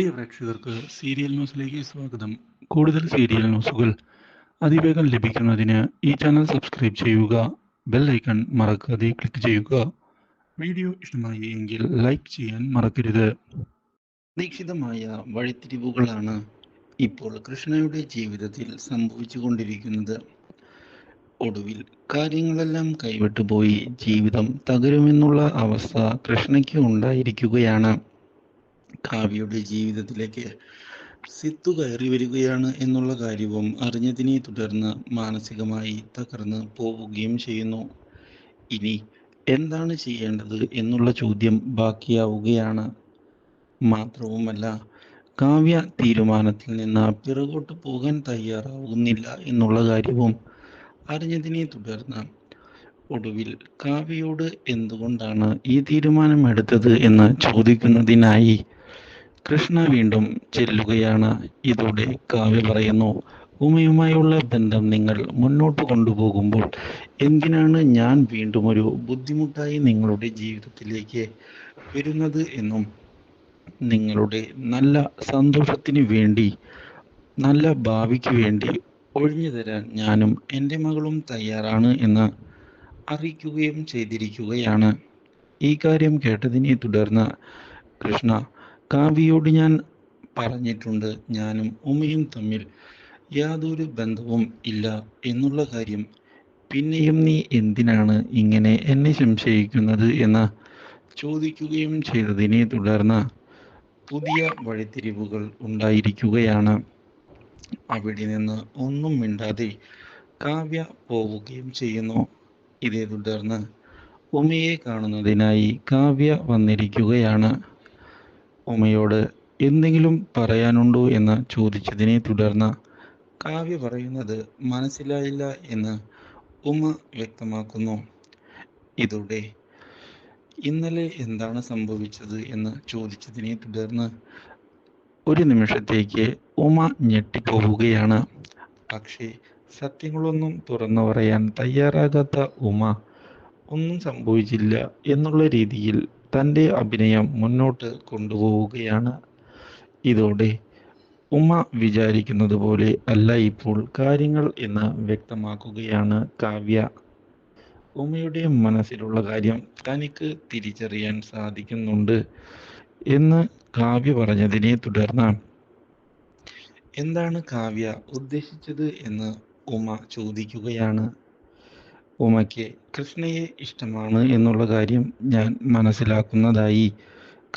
പ്രിയ പ്രേക്ഷകർക്ക് സീരിയൽ ന്യൂസിലേക്ക് സ്വാഗതം. കൂടുതൽ സീരിയൽ ന്യൂസുകൾ അതിവേഗം ലഭിക്കുന്നതിന് ഈ ചാനൽ സബ്സ്ക്രൈബ് ചെയ്യുക ബെൽ ഐക്കൺ മറക്കാതെ ക്ലിക്ക് ചെയ്യുക. വീഡിയോ ഇഷ്ടമായി എങ്കിൽ ലൈക്ക് ചെയ്യാൻ മറക്കരുത്. പ്രതീക്ഷിതമായ വഴിത്തിരിവുകളാണ് ഇപ്പോൾ കൃഷ്ണയുടെ ജീവിതത്തിൽ സംഭവിച്ചുകൊണ്ടിരിക്കുന്നത്. ഒടുവിൽ കാര്യങ്ങളെല്ലാം കൈവിട്ടുപോയി. ജീവിതം തകരുമെന്നുള്ള അവസ്ഥ കൃഷ്ണയ്ക്ക് ഉണ്ടായിരിക്കുകയാണ്. കാവ്യയുടെ ജീവിതത്തിലേക്ക് സിത്തു കയറി വരികയാണ് എന്നുള്ള കാര്യവും അറിഞ്ഞതിനെ തുടർന്ന് മാനസികമായി തകർന്ന് പോവുകയും ചെയ്യുന്നു. ഇനി എന്താണ് ചെയ്യേണ്ടത് എന്നുള്ള ചോദ്യം ബാക്കിയാവുകയാണ്. മാത്രവുമല്ല കാവ്യ തീരുമാനത്തിൽ നിന്ന് പിറകോട്ട് പോകാൻ തയ്യാറാവുന്നില്ല എന്നുള്ള കാര്യവും അറിഞ്ഞതിനെ തുടർന്ന് ഒടുവിൽ കാവ്യയോട് എന്തുകൊണ്ടാണ് ഈ തീരുമാനം എടുത്തത് എന്ന് ചോദിക്കുന്നതിനായി കൃഷ്ണ വീണ്ടും ചെല്ലുകയാണ്. ഇതോടെ കാവ്യ പറയുന്നു ഉമയുമായുള്ള ബന്ധം നിങ്ങൾ മുന്നോട്ട് കൊണ്ടുപോകുമ്പോൾ എന്തിനാണ് ഞാൻ വീണ്ടും ഒരു ബുദ്ധിമുട്ടായി നിങ്ങളുടെ ജീവിതത്തിലേക്ക് വരുന്നത് എന്നും നിങ്ങളുടെ നല്ല സന്തോഷത്തിന് വേണ്ടി നല്ല ഭാവിക്ക് വേണ്ടി ഒഴിഞ്ഞു തരാൻ ഞാനും എന്റെ മകളും തയ്യാറാണ് എന്ന് അറിയിക്കുകയും ചെയ്തിരിക്കുകയാണ്. ഈ കാര്യം കേട്ടതിനെ തുടർന്ന് കൃഷ്ണ കാവ്യയോട് ഞാൻ പറഞ്ഞിട്ടുണ്ട് ഞാനും ഉമയും തമ്മിൽ യാതൊരു ബന്ധവും ഇല്ല എന്നുള്ള കാര്യം. പിന്നെയും നീ എന്തിനാണ് ഇങ്ങനെ എന്നെ സംശയിക്കുന്നത് എന്ന് ചോദിക്കുകയും ചെയ്തതിനെ തുടർന്ന് പുതിയ വഴിത്തിരിവുകൾ ഉണ്ടായിരിക്കുകയാണ്. അവിടെ നിന്ന് ഒന്നും മിണ്ടാതെ കാവ്യ പോവുകയും ചെയ്യുന്നു. ഇതേ തുടർന്ന് ഉമയെ കാണുന്നതിനായി കാവ്യ വന്നിരിക്കുകയാണ്. ഉമയോട് എന്തെങ്കിലും പറയാനുണ്ടോ എന്ന് ചോദിച്ചതിനെ തുടർന്ന് കാവ്യ പറയുന്നത് മനസ്സിലായില്ല എന്ന് ഉമ വ്യക്തമാക്കുന്നു. ഇതോടെ ഇന്നലെ എന്താണ് സംഭവിച്ചത് എന്ന് ചോദിച്ചതിനെ തുടർന്ന് ഒരു നിമിഷത്തേക്ക് ഉമ ഞെട്ടിപ്പോവുകയാണ്. പക്ഷേ സത്യങ്ങളൊന്നും തുറന്നു പറയാൻ തയ്യാറാകാത്ത ഉമ ഒന്നും സംഭവിച്ചില്ല എന്നുള്ള രീതിയിൽ തന്റെ അഭിനയം മുന്നോട്ട് കൊണ്ടുപോവുകയാണ്. ഇതോടെ ഉമ്മ വിചാരിക്കുന്നത് പോലെ അല്ല ഇപ്പോൾ കാര്യങ്ങൾ എന്ന് വ്യക്തമാക്കുകയാണ് കാവ്യ. ഉമ്മയുടെ മനസ്സിലുള്ള കാര്യം തനിക്ക് തിരിച്ചറിയാൻ സാധിക്കുന്നുണ്ട് എന്ന് കാവ്യ പറഞ്ഞതിനെ തുടർന്ന് എന്താണ് കാവ്യ ഉദ്ദേശിച്ചത് എന്ന് ഉമ്മ ചോദിക്കുകയാണ്. ഉമയ്ക്ക് കൃഷ്ണയെ ഇഷ്ടമാണ് എന്നുള്ള കാര്യം ഞാൻ മനസ്സിലാക്കുന്നതായി.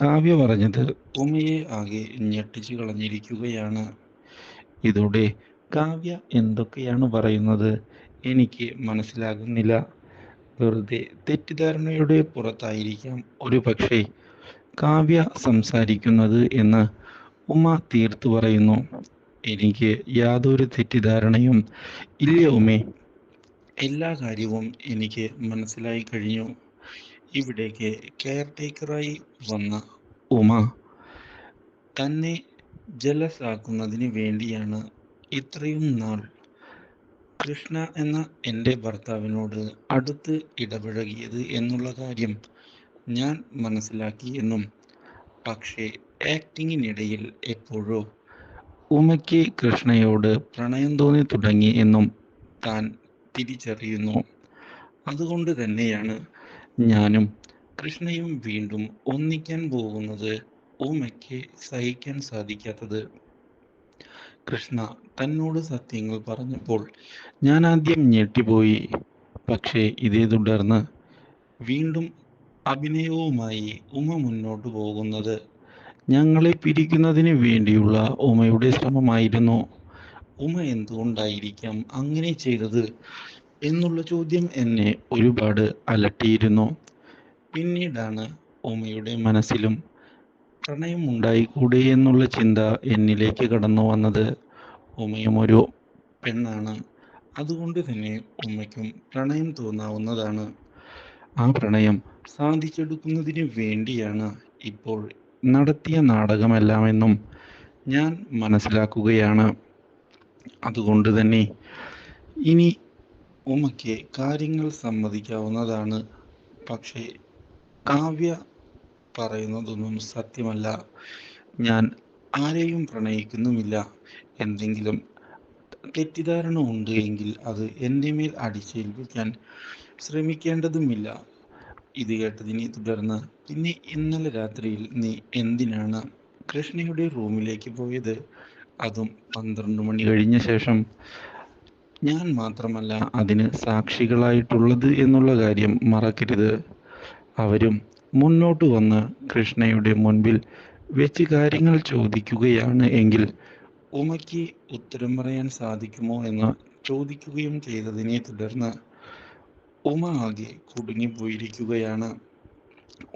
കാവ്യ പറഞ്ഞത് ഉമയെ ആകെ ഞെട്ടിച്ചു കളഞ്ഞിരിക്കുകയാണ്. ഇതോടെ കാവ്യ എന്തൊക്കെയാണ് പറയുന്നത് എനിക്ക് മനസ്സിലാകുന്നില്ല. വെറുതെ തെറ്റിദ്ധാരണയുടെ പുറത്തായിരിക്കാം ഒരു പക്ഷേ കാവ്യ സംസാരിക്കുന്നത് എന്ന് ഉമ തീർത്തു പറയുന്നു. എനിക്ക് യാതൊരു തെറ്റിദ്ധാരണയും ഇല്ല ഉമേ. എല്ലാ കാര്യവും എനിക്ക് മനസ്സിലായി കഴിഞ്ഞു. ഇവിടേക്ക് കെയർ ടേക്കറായി വന്ന ഉമ തന്നെ ജലസ് ആക്കുന്നതിന് വേണ്ടിയാണ് ഇത്രയും നാൾ കൃഷ്ണ എന്ന എന്റെ ഭർത്താവിനോട് അടുത്ത് ഇടപഴകിയത് എന്നുള്ള കാര്യം ഞാൻ മനസ്സിലാക്കി എന്നും പക്ഷേ ആക്ടിങ്ങിനിടയിൽ എപ്പോഴോ ഉമയ്ക്ക് കൃഷ്ണയോട് പ്രണയം തോന്നി തുടങ്ങി എന്നും താൻ തിരിച്ചറിയുന്നു. അതുകൊണ്ട് തന്നെയാണ് ഞാനും കൃഷ്ണയും വീണ്ടും ഒന്നിക്കാൻ പോകുന്നത് ഉമയ്ക്ക് സഹിക്കാൻ സാധിക്കാത്തത്. കൃഷ്ണ തന്നോട് സത്യങ്ങൾ പറഞ്ഞപ്പോൾ ഞാൻ ആദ്യം ഞെട്ടിപ്പോയി. പക്ഷേ ഇതേ തുടർന്ന് വീണ്ടും അഭിനയവുമായി ഉമ മുന്നോട്ട് പോകുന്നത് ഞങ്ങളെ പിരിക്കുന്നതിന് വേണ്ടിയുള്ള ഉമയുടെ ശ്രമമായിരുന്നു. ഉമ എന്തുകൊണ്ടായിരിക്കാം അങ്ങനെ ചെയ്തത്? എന്നുള്ള ചോദ്യം എന്നെ ഒരുപാട് അലട്ടിയിരുന്നു. പിന്നീടാണ് ഉമയുടെ മനസ്സിലും പ്രണയം ഉണ്ടായിക്കൂടെ എന്നുള്ള ചിന്ത എന്നിലേക്ക് കടന്നു വന്നത്. ഉമയും ഒരു പെണ്ണാണ്. അതുകൊണ്ട് തന്നെ ഉമ്മയ്ക്കും പ്രണയം തോന്നാവുന്നതാണ്. ആ പ്രണയം സാധിച്ചെടുക്കുന്നതിന് വേണ്ടിയാണ് ഇപ്പോൾ നടത്തിയ നാടകമെല്ലാമെന്നും ഞാൻ മനസ്സിലാക്കുകയാണ്. അതുകൊണ്ട് തന്നെ ഇനി ഉമയ്ക്ക് കാര്യങ്ങൾ സമ്മതിക്കാവുന്നതാണ്. പക്ഷേ കാവ്യ പറയുന്നതൊന്നും സത്യമല്ല. ഞാൻ ആരെയും പ്രണയിക്കുന്നുമില്ല. എന്തെങ്കിലും തെറ്റിദ്ധാരണ ഉണ്ട് എങ്കിൽ അത് എന്റെ മേൽ അടിച്ചേൽപ്പിക്കാൻ ശ്രമിക്കേണ്ടതുമില്ല. ഇത് കേട്ടതിനെ തുടർന്ന് പിന്നെ ഇന്നലെ രാത്രിയിൽ നീ എന്തിനാണ് കൃഷ്ണയുടെ റൂമിലേക്ക് പോയത്? അതും പന്ത്രണ്ട് മണി കഴിഞ്ഞ ശേഷം ഞാൻ മാത്രമല്ല അതിന് സാക്ഷികളായിട്ടുള്ളത് എന്നുള്ള കാര്യം മറക്കരുത്. അവരും മുന്നോട്ട് വന്ന് കൃഷ്ണയുടെ മുൻപിൽ വെച്ച് കാര്യങ്ങൾ ചോദിക്കുകയാണ് എങ്കിൽ ഉമയ്ക്ക് ഉത്തരം പറയാൻ സാധിക്കുമോ എന്ന് ചോദിക്കുകയും ചെയ്തതിനെ തുടർന്ന് ഉമ ആകെ കുടുങ്ങിപ്പോയിരിക്കുകയാണ്.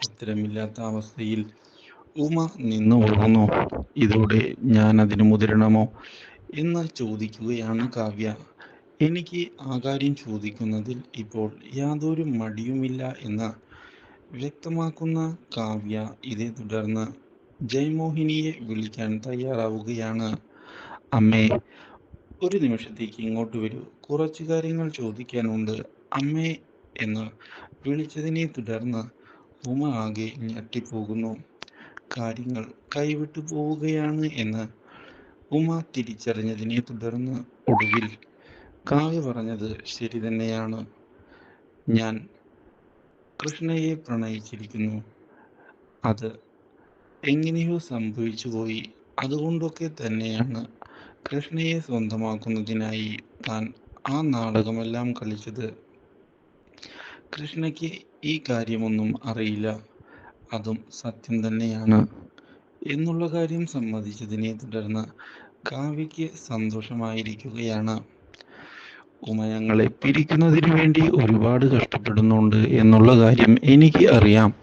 ഉത്തരമില്ലാത്ത അവസ്ഥയിൽ ഉമ നിന്നു പോകുന്നു ഇതോടെ ഞാൻ അതിന് മുതിരണമോ? എന്ന് ചോദിക്കുകയാണ് കാവ്യ. എനിക്ക് ആ കാര്യം ചോദിക്കുന്നതിൽ ഇപ്പോൾ യാതൊരു മടിയുമില്ല എന്ന് വ്യക്തമാക്കുന്ന കാവ്യ ഇതേ തുടർന്ന് ജയമോഹിനിയെ വിളിക്കാൻ തയ്യാറാവുകയാണ്. അമ്മേ ഒരു നിമിഷത്തേക്ക് ഇങ്ങോട്ട് വരൂ. കുറച്ചു കാര്യങ്ങൾ ചോദിക്കാനുണ്ട്. അമ്മേ എന്ന് വിളിച്ചതിനെ തുടർന്ന് ഉമ ആകെ ഞെട്ടിപ്പോകുന്നു. കാര്യങ്ങൾ കൈവിട്ടു പോവുകയാണ് എന്ന് ഉമ തിരിച്ചറിഞ്ഞതിനെ തുടർന്ന് ഒടുവിൽ കാവ്യ പറഞ്ഞത് ശരി തന്നെയാണ്. ഞാൻ കൃഷ്ണയെ പ്രണയിച്ചിരിക്കുന്നു. അത് എങ്ങനെയോ സംഭവിച്ചു പോയി. അതുകൊണ്ടൊക്കെ തന്നെയാണ് കൃഷ്ണയെ സ്വന്തമാക്കുന്നതിനായി താൻ ആ നാടകമെല്ലാം കളിച്ചത്. കൃഷ്ണയ്ക്ക് ഈ കാര്യമൊന്നും അറിയില്ല. അതും സത്യം തന്നെയാണ്. എന്നുള്ള കാര്യം സമ്മതിച്ചതിനെ തുടർന്ന് കാവ്യയ്ക്ക് സന്തോഷമായിരിക്കുകയാണ്. ഉമയങ്ങളെ പിരിക്കുന്നതിന് വേണ്ടി ഒരുപാട് കഷ്ടപ്പെടുന്നുണ്ട് എന്നുള്ള കാര്യം എനിക്ക് അറിയാം.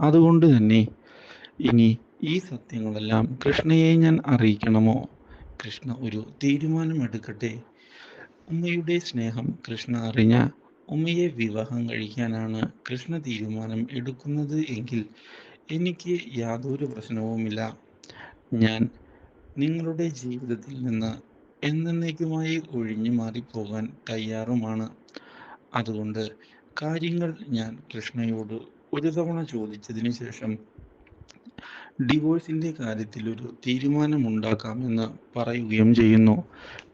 അതുകൊണ്ട് തന്നെ ഇനി ഈ സത്യങ്ങളെല്ലാം കൃഷ്ണയെ ഞാൻ അറിയിക്കണമോ? കൃഷ്ണ ഒരു തീരുമാനമെടുക്കട്ടെ? ഉമ്മയുടെ സ്നേഹം കൃഷ്ണ അറിഞ്ഞ ഉമ്മയെ വിവാഹം കഴിക്കാനാണ് കൃഷ്ണ തീരുമാനം എടുക്കുന്നത് എങ്കിൽ എനിക്ക് യാതൊരു പ്രശ്നവുമില്ല. ഞാൻ നിങ്ങളുടെ ജീവിതത്തിൽ നിന്ന് എന്നേക്കുമായി ഒഴിഞ്ഞു മാറിപ്പോകാൻ തയ്യാറുമാണ്. അതുകൊണ്ട് കാര്യങ്ങൾ ഞാൻ കൃഷ്ണയോട് ഒരു തവണ ചോദിച്ചതിന് ശേഷം ഡിവോഴ്സിന്റെ കാര്യത്തിൽ ഒരു തീരുമാനമുണ്ടാക്കാമെന്ന് പറയുകയും ചെയ്യുന്നു.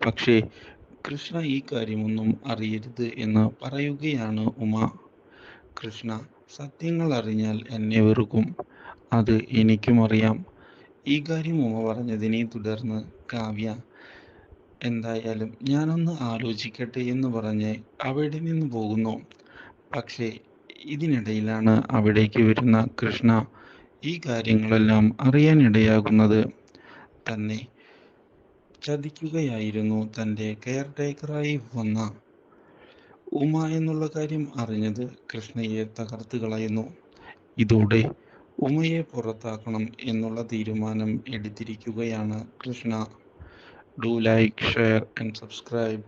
പക്ഷേ കൃഷ്ണ ഈ കാര്യമൊന്നും അറിയരുത് എന്ന് പറയുകയാണ് ഉമ. കൃഷ്ണ സത്യങ്ങൾ അറിഞ്ഞാൽ എന്നെ വെറുക്കും. അത് എനിക്കും അറിയാം. ഈ കാര്യം ഉമ പറഞ്ഞതിനെ തുടർന്ന് കാവ്യ എന്തായാലും ഞാനൊന്ന് ആലോചിക്കട്ടെ എന്ന് പറഞ്ഞ് അവിടെ നിന്ന് പോകുന്നു. പക്ഷേ ഇതിനിടയിലാണ് അവിടേക്ക് വരുന്ന കൃഷ്ണ ഈ കാര്യങ്ങളെല്ലാം അറിയാനിടയാകുന്നത്. തന്നെ ചതിക്കുകയായിരുന്നു തന്റെ കെയർ ടേക്കറായി വന്ന ഉമ എന്നുള്ള കാര്യം അറിഞ്ഞത് കൃഷ്ണയെ തകർത്ത് കളയുന്നു. ഇതോടെ ഉമയെ പുറത്താക്കണം എന്നുള്ള തീരുമാനം എടുത്തിരിക്കുകയാണ് Krishna. Do like share and subscribe